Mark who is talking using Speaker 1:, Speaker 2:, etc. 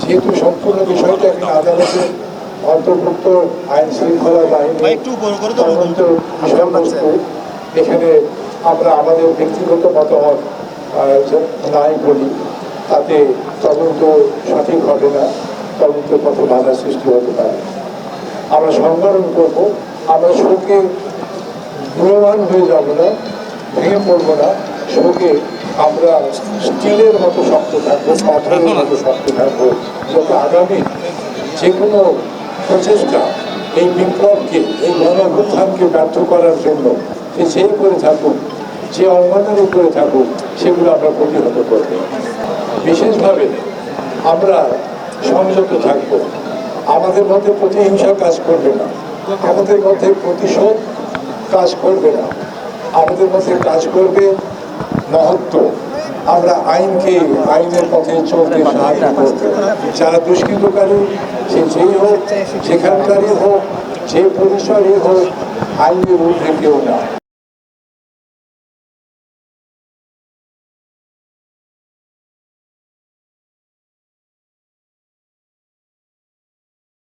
Speaker 1: যেহেতু সম্পূর্ণ বিষয়টা এখানে আদালতের অন্তর্ভুক্ত আইন শৃঙ্খলা বাহিনী
Speaker 2: একটু বড়
Speaker 1: তদন্ত বিষয়বস্তু এখানে আমরা আমাদের ব্যক্তিগত মতামত নাই বলি তাতে তদন্ত সঠিক হবে না তদন্তের পথে বাধা সৃষ্টি হতে পারে। আমরা সংবরণ করব আমরা শোকে প্রমাণ হয়ে যাব না ভেঙে পড়ব না। শোকে আমরা স্টিলের মতো শক্ত থাকব পাথরের মতো শক্ত থাকব যাতে আগামী যে কোনো প্রচেষ্টা এই বিপ্লবকে এই গণঅভ্যুত্থানকে ব্যর্থ করার জন্য যে যেই করে থাকুক যে অঙ্গনারই করে থাকুক সেগুলো আমরা প্রতিহত করব। বিশেষভাবে আমরা সংযত থাকব। আমাদের মধ্যে প্রতিহিংসা কাজ করবে না। আমাদের মধ্যে প্রতিশোধ কাজ করবে না। আমাদের মধ্যে কাজ করবে মহত্ব। আমরা আইনকে আইনের পথে চলতে সাহায্য করব। যারা দুষ্কৃতকারী সে যেই হোক সেখানকারই হোক যে পরিসরই হোক আইনের ঊর্ধ্বে কেউ না।